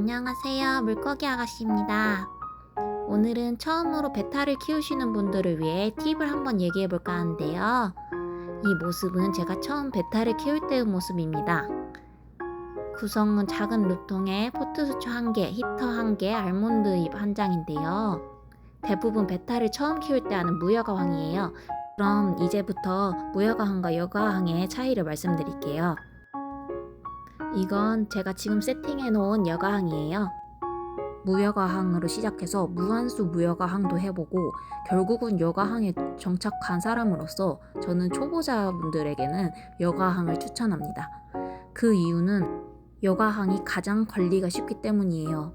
안녕하세요. 물고기 아가씨입니다. 오늘은 처음으로 베타를 키우시는 분들을 위해 팁을 한번 얘기해 볼까 하는데요. 이 모습은 제가 처음 베타를 키울 때의 모습입니다. 구성은 작은 루통에 포트수초 1개, 히터 1개, 알몬드 잎한 장인데요. 대부분 베타를 처음 키울 때 하는 무여가황이에요. 그럼 이제부터 무여가황과 여가황의 차이를 말씀드릴게요. 이건 제가 지금 세팅해 놓은 여가항이에요. 무여가항으로 시작해서 무한수 무여가항도 해보고 결국은 여가항에 정착한 사람으로서 저는 초보자분들에게는 여가항을 추천합니다. 그 이유는 여가항이 가장 관리가 쉽기 때문이에요.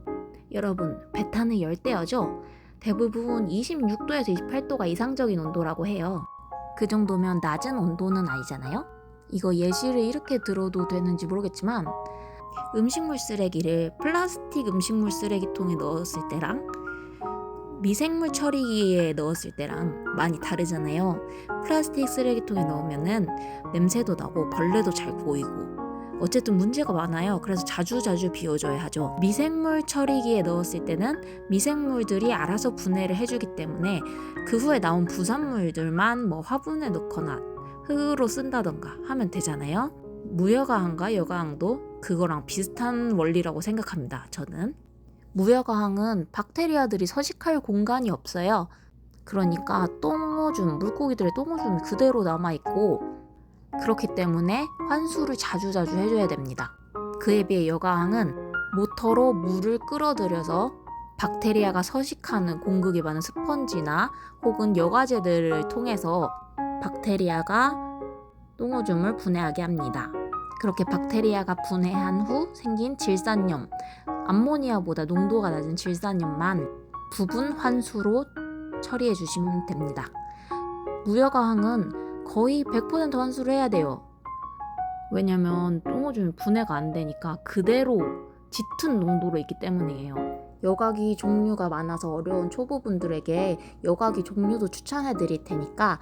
여러분, 베타는 열대어죠? 대부분 26도에서 28도가 이상적인 온도라고 해요. 그 정도면 낮은 온도는 아니잖아요? 이거 예시를 이렇게 들어도 되는지 모르겠지만 음식물 쓰레기를 플라스틱 음식물 쓰레기통에 넣었을 때랑 미생물 처리기에 넣었을 때랑 많이 다르잖아요. 플라스틱 쓰레기통에 넣으면은 냄새도 나고 벌레도 잘 보이고 어쨌든 문제가 많아요. 그래서 자주자주 비워줘야 하죠. 미생물 처리기에 넣었을 때는 미생물들이 알아서 분해를 해주기 때문에 그 후에 나온 부산물들만 뭐 화분에 넣거나 흙으로 쓴다던가 하면 되잖아요. 무여가항과 여가항도 그거랑 비슷한 원리라고 생각합니다. 저는 무여가항은 박테리아들이 서식할 공간이 없어요. 그러니까 똥오줌, 물고기들의 똥오줌이 그대로 남아있고 그렇기 때문에 환수를 자주자주 해줘야 됩니다. 그에 비해 여가항은 모터로 물을 끌어들여서 박테리아가 서식하는 공극이 많은 스펀지나 혹은 여과제들을 통해서 박테리아가 똥오줌을 분해하게 합니다. 그렇게 박테리아가 분해한 후 생긴 질산염, 암모니아보다 농도가 낮은 질산염만 부분 환수로 처리해 주시면 됩니다. 무여가항은 거의 100% 환수를 해야 돼요. 왜냐면 똥오줌이 분해가 안 되니까 그대로 짙은 농도로 있기 때문이에요. 여과기 종류가 많아서 어려운 초보분들에게 여과기 종류도 추천해 드릴 테니까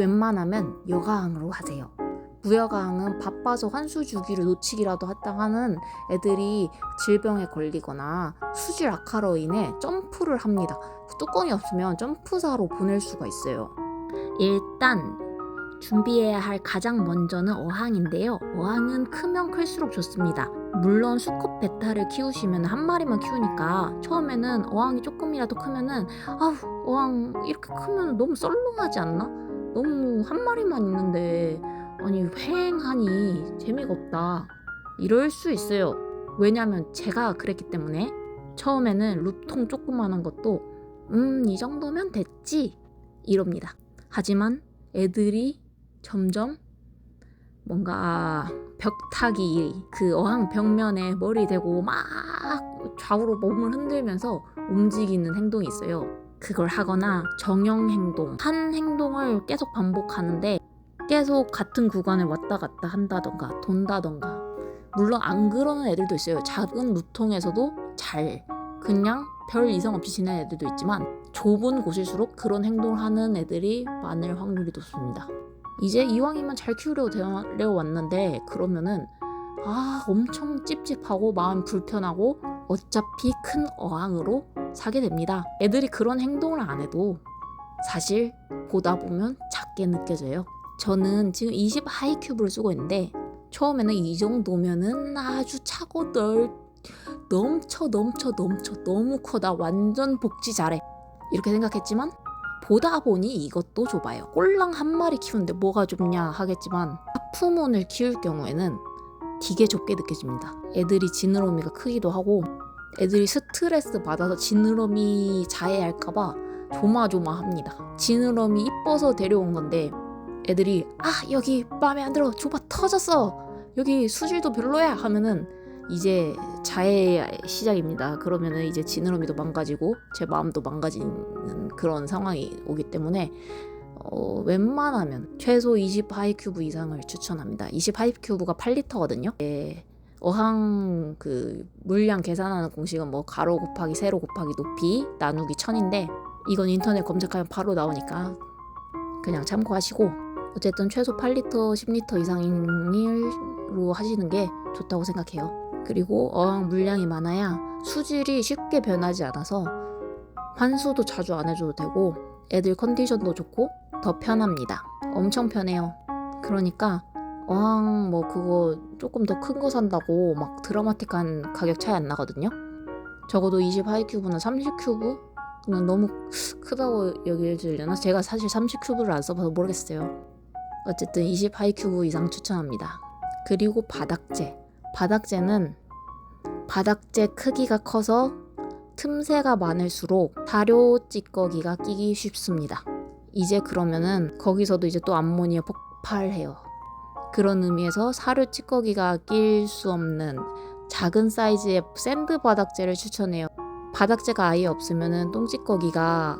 웬만하면 여가항으로 하세요. 무여가항은 바빠서 환수 주기를 놓치기라도 했다 하는 애들이 질병에 걸리거나 수질 악화로 인해 점프를 합니다. 뚜껑이 없으면 점프사로 보낼 수가 있어요. 일단 준비해야 할 가장 먼저는 어항인데요. 어항은 크면 클수록 좋습니다. 물론 수컷 베타를 키우시면 한 마리만 키우니까 처음에는 어항이 조금이라도 크면은 아우 어항 이렇게 크면 너무 썰렁하지 않나? 너무 한 마리만 있는데 아니 휑하니 재미가 없다. 이럴 수 있어요. 왜냐면 제가 그랬기 때문에. 처음에는 루통 조그만한 것도 음 이 정도면 됐지 이럽니다. 하지만 애들이 점점 뭔가 벽타기 그 어항 벽면에 머리 대고 막 좌우로 몸을 흔들면서 움직이는 행동이 있어요 그걸 하거나 정형 행동, 한 행동을 계속 반복하는데 계속 같은 구간을 왔다 갔다 한다던가 돈다던가 물론 안 그러는 애들도 있어요. 작은 루통에서도 잘 그냥 별 이상 없이 지내는 애들도 있지만 좁은 곳일수록 그런 행동을 하는 애들이 많을 확률이 높습니다. 이제 이왕이면 잘 키우려고 왔는데 그러면은 아 엄청 찝찝하고 마음 불편하고 어차피 큰 어항으로 사게 됩니다. 애들이 그런 행동을 안 해도 사실 보다 보면 작게 느껴져요. 저는 지금 20 하이큐브를 쓰고 있는데 처음에는 이 정도면은 아주 차고 널 넘쳐 넘쳐 넘쳐 너무 커다 완전 복지 잘해 이렇게 생각했지만 보다 보니 이것도 좁아요. 꼴랑 한 마리 키우는데 뭐가 좁냐 하겠지만 하프몬을 키울 경우에는 되게 좁게 느껴집니다. 애들이 지느러미가 크기도 하고 애들이 스트레스 받아서 지느러미 자해할까봐 조마조마합니다. 지느러미 이뻐서 데려온 건데 애들이 아 여기 마음에 안 들어 좁아 터졌어 여기 수질도 별로야 하면은 이제 자해 시작입니다. 그러면은 이제 지느러미도 망가지고 제 마음도 망가지는 그런 상황이 오기 때문에 어, 웬만하면 최소 20 하이큐브 이상을 추천합니다. 20 하이큐브가 8리터거든요. 예, 어항 그 물량 계산하는 공식은 뭐 가로 곱하기 세로 곱하기 높이 나누기 천인데 이건 인터넷 검색하면 바로 나오니까 그냥 참고하시고 어쨌든 최소 8리터 10리터 이상으로 하시는 게 좋다고 생각해요. 그리고 어항 물량이 많아야 수질이 쉽게 변하지 않아서 환수도 자주 안 해줘도 되고 애들 컨디션도 좋고 더 편합니다. 엄청 편해요. 그러니까 어항 뭐 그거 조금 더 큰 거 산다고 막 드라마틱한 가격 차이 안 나거든요. 적어도 20 하이큐브나 30 큐브 는 너무 크다고 여겨지려나? 제가 사실 30 큐브를 안 써봐서 모르겠어요. 어쨌든 20 하이큐브 이상 추천합니다. 그리고 바닥재. 바닥재는 바닥재 크기가 커서 틈새가 많을수록 사료 찌꺼기가 끼기 쉽습니다. 이제 그러면은 거기서도 이제 또 암모니아 폭발해요. 그런 의미에서 사료 찌꺼기가 낄 수 없는 작은 사이즈의 샌드 바닥재를 추천해요. 바닥재가 아예 없으면은 똥찌꺼기가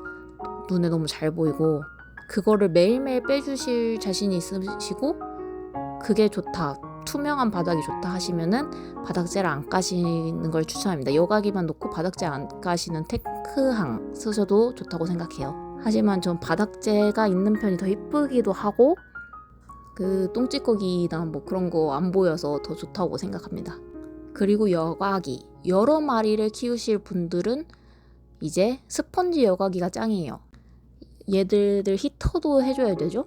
눈에 너무 잘 보이고 그거를 매일매일 빼주실 자신이 있으시고 그게 좋다. 투명한 바닥이 좋다 하시면은 바닥재를 안 까시는 걸 추천합니다. 여과기만 놓고 바닥재 안 까시는 테크항 쓰셔도 좋다고 생각해요. 하지만 전 바닥재가 있는 편이 더 이쁘기도 하고 그 똥찌꺼기나 뭐 그런 거 안 보여서 더 좋다고 생각합니다. 그리고 여과기 여러 마리를 키우실 분들은 이제 스펀지 여과기가 짱이에요. 얘들들 히터도 해줘야 되죠.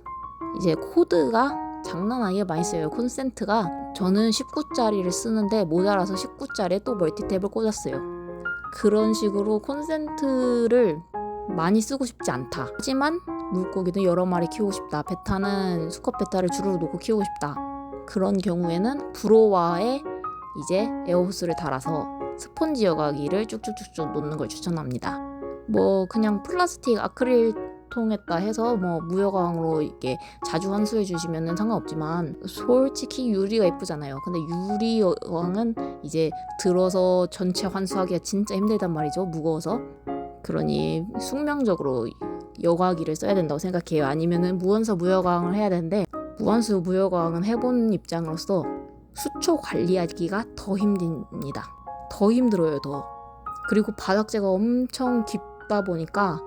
이제 코드가 장난 아니게 많이 써요. 콘센트가 저는 19짜리를 쓰는데 모자라서 19짜리에 또 멀티탭을 꽂았어요. 그런 식으로 콘센트를 많이 쓰고 싶지 않다. 하지만 물고기는 여러 마리 키우고 싶다. 베타는 수컷 베타를 주로 놓고 키우고 싶다. 그런 경우에는 브로와에 이제 에어호스를 달아서 스펀지 여과기를 쭉쭉쭉쭉 놓는 걸 추천합니다. 뭐 그냥 플라스틱 아크릴 통했다 해서 뭐 무여광으로 이렇게 자주 환수해 주시면은 상관없지만 솔직히 유리가 예쁘잖아요. 근데 유리왕은 이제 들어서 전체 환수하기가 진짜 힘들단 말이죠. 무거워서. 그러니 숙명적으로 여과기를 써야 된다고 생각해요. 아니면은 무원서 무여광을 해야 되는데 무한수 무여광은 해본 입장으로서 수초 관리하기가 더 힘듭니다. 더 힘들어요, 더. 그리고 바닥 재가 엄청 깊다 보니까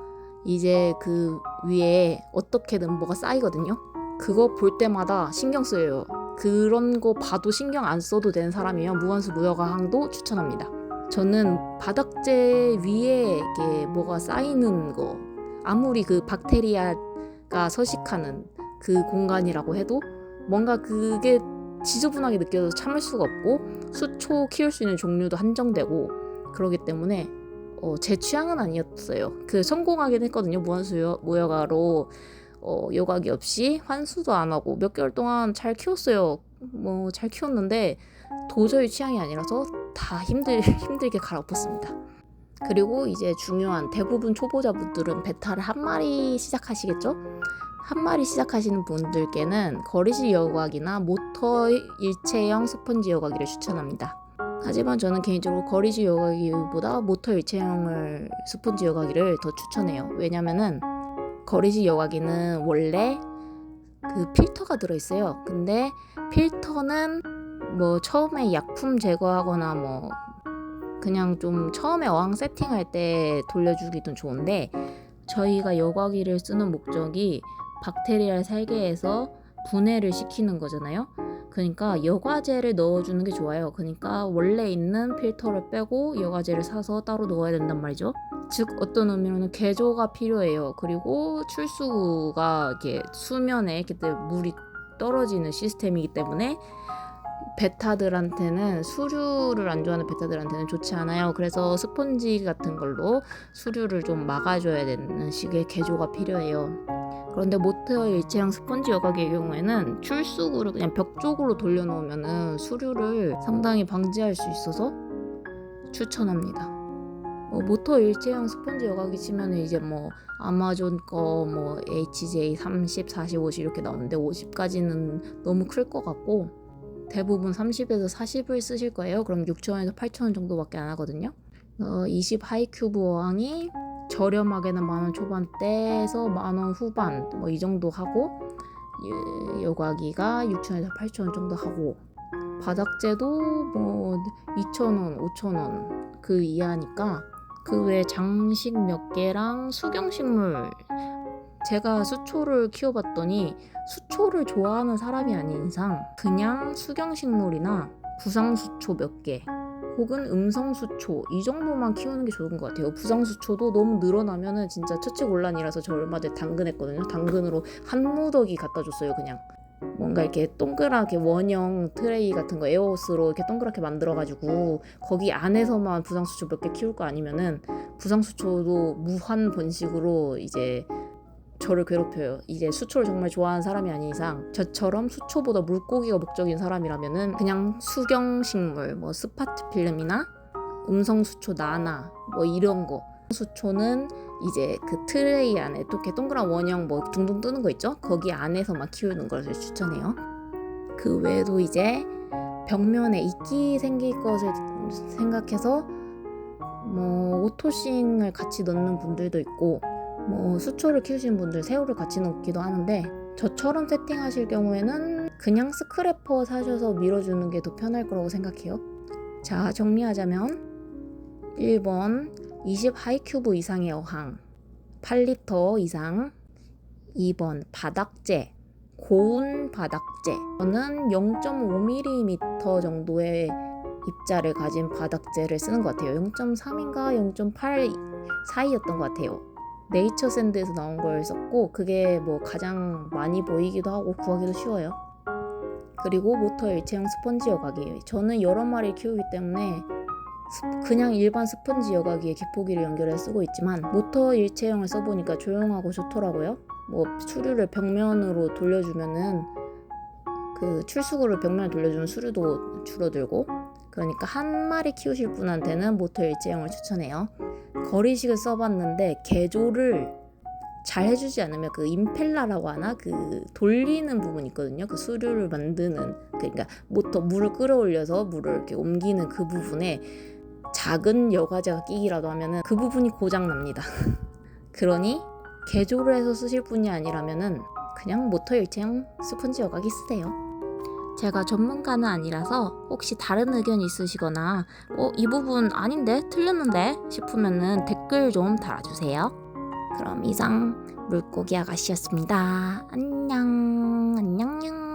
이제 그 위에 어떻게든 뭐가 쌓이거든요. 그거 볼 때마다 신경 쓰여요. 그런 거 봐도 신경 안 써도 되는 사람이면 무한수 무여과항도 추천합니다. 저는 바닥재 위에 이게 뭐가 쌓이는 거 아무리 그 박테리아가 서식하는 그 공간이라고 해도 뭔가 그게 지저분하게 느껴져서 참을 수가 없고 수초 키울 수 있는 종류도 한정되고 그러기 때문에 어, 제 취향은 아니었어요. 그 성공하긴 했거든요. 무한수 모여가로 어, 여과기 없이 환수도 안 하고 몇 개월 동안 잘 키웠어요. 뭐 잘 키웠는데 도저히 취향이 아니라서 다 힘들 힘들게 갈아엎었습니다. 그리고 이제 중요한 대부분 초보자분들은 베타를 한 마리 시작하시겠죠? 한 마리 시작하시는 분들께는 거리식 여과기나 모터 일체형 스펀지 여과기를 추천합니다. 하지만 저는 개인적으로 거리식 여과기보다 모터 일체형을 스펀지 여과기를 더 추천해요. 왜냐면은 거리식 여과기는 원래 그 필터가 들어있어요. 근데 필터는 뭐 처음에 약품 제거하거나 뭐 그냥 좀 처음에 어항 세팅할 때 돌려주기도 좋은데 저희가 여과기를 쓰는 목적이 박테리아를 살게 해서 분해를 시키는 거잖아요. 그러니까 여과제를 넣어주는 게 좋아요. 그러니까 원래 있는 필터를 빼고 여과제를 사서 따로 넣어야 된단 말이죠. 즉 어떤 의미로는 개조가 필요해요. 그리고 출수구가 이렇게 수면에 이렇게 물이 떨어지는 시스템이기 때문에 베타들한테는 수류를 안 좋아하는 베타들한테는 좋지 않아요. 그래서 스펀지 같은 걸로 수류를 좀 막아줘야 되는 식의 개조가 필요해요. 그런데 모터 일체형 스펀지 여과기의 경우에는 출수구를 그냥 벽 쪽으로 돌려놓으면 수류를 상당히 방지할 수 있어서 추천합니다. 뭐 모터 일체형 스펀지 여과기 치면 이제 뭐 아마존 거 뭐 HJ 30, 40, 50 이렇게 나오는데 50까지는 너무 클 것 같고 대부분 30에서 40을 쓰실 거예요. 그럼 6,000원에서 8,000원 정도밖에 안 하거든요. 어, 20 하이큐브 어항이 저렴하게는 만원 초반대에서 만원 후반 뭐 이 정도 하고 예, 여과기가 6,000원에서 8,000원 정도 하고 바닥재도 뭐 2,000원, 5,000원 그 이하니까 그 외에 장식 몇 개랑 수경식물 제가 수초를 키워봤더니 수초를 좋아하는 사람이 아닌 이상 그냥 수경식물이나 부상수초 몇 개, 혹은 음성수초 이 정도만 키우는 게 좋은 것 같아요. 부상수초도 너무 늘어나면은 진짜 처치곤란이라서 저 얼마 전에 당근했거든요. 당근으로 한 무더기 갖다 줬어요, 그냥. 뭔가 이렇게 동그랗게 원형 트레이 같은 거 에어호스로 이렇게 동그랗게 만들어가지고 거기 안에서만 부상수초 몇 개 키울 거 아니면은 부상수초도 무한 번식으로 이제 저를 괴롭혀요. 이제 수초를 정말 좋아하는 사람이 아닌 이상 저처럼 수초보다 물고기가 목적인 사람이라면은 그냥 수경식물 뭐 스파트 필름이나 음성 수초 나나 뭐 이런 거 수초는 이제 그 트레이 안에 또 이렇게 동그란 원형 뭐 둥둥 뜨는 거 있죠? 거기 안에서만 키우는 것을 추천해요. 그 외에도 이제 벽면에 이끼 생길 것을 생각해서 뭐 오토싱을 같이 넣는 분들도 있고 뭐 수초를 키우시는 분들 새우를 같이 넣기도 하는데 저처럼 세팅하실 경우에는 그냥 스크래퍼 사셔서 밀어주는 게 더 편할 거라고 생각해요. 자 정리하자면 1번 20 하이큐브 이상의 어항 8리터 이상. 2번 바닥재 고운 바닥재. 저는 0.5mm 정도의 입자를 가진 바닥재를 쓰는 것 같아요. 0.3인가 0.8 사이였던 것 같아요 네이처 샌드에서 나온 걸 썼고 그게 뭐 가장 많이 보이기도 하고 구하기도 쉬워요 그리고 모터 일체형 스펀지 여각이에요 저는 여러 마리 키우기 때문에 스- 그냥 일반 스펀지 여과기에 기포기를 연결해 쓰고 있지만 모터 일체형을 써보니까 조용하고 좋더라고요. 뭐 수류를 벽면으로 돌려주면은 그 출수구를 벽면에 돌려주면 수류도 줄어들고 그러니까 한 마리 키우실 분한테는 모터 일체형을 추천해요. 거리식을 써봤는데 개조를 잘 해주지 않으면 그 임펠라라고 하나 그 돌리는 부분 있거든요. 그 수류를 만드는 그러니까 모터 물을 끌어올려서 물을 이렇게 옮기는 그 부분에 작은 여과제가 끼기라도 하면은 그 부분이 고장 납니다. 그러니 개조를 해서 쓰실 분이 아니라면은 그냥 모터 일체형 스펀지 여과기 쓰세요. 제가 전문가는 아니라서 혹시 다른 의견 있으시거나 어, 이 부분 아닌데 틀렸는데 싶으면은 댓글 좀 달아주세요. 그럼 이상 물고기 아가씨였습니다. 안녕 안녕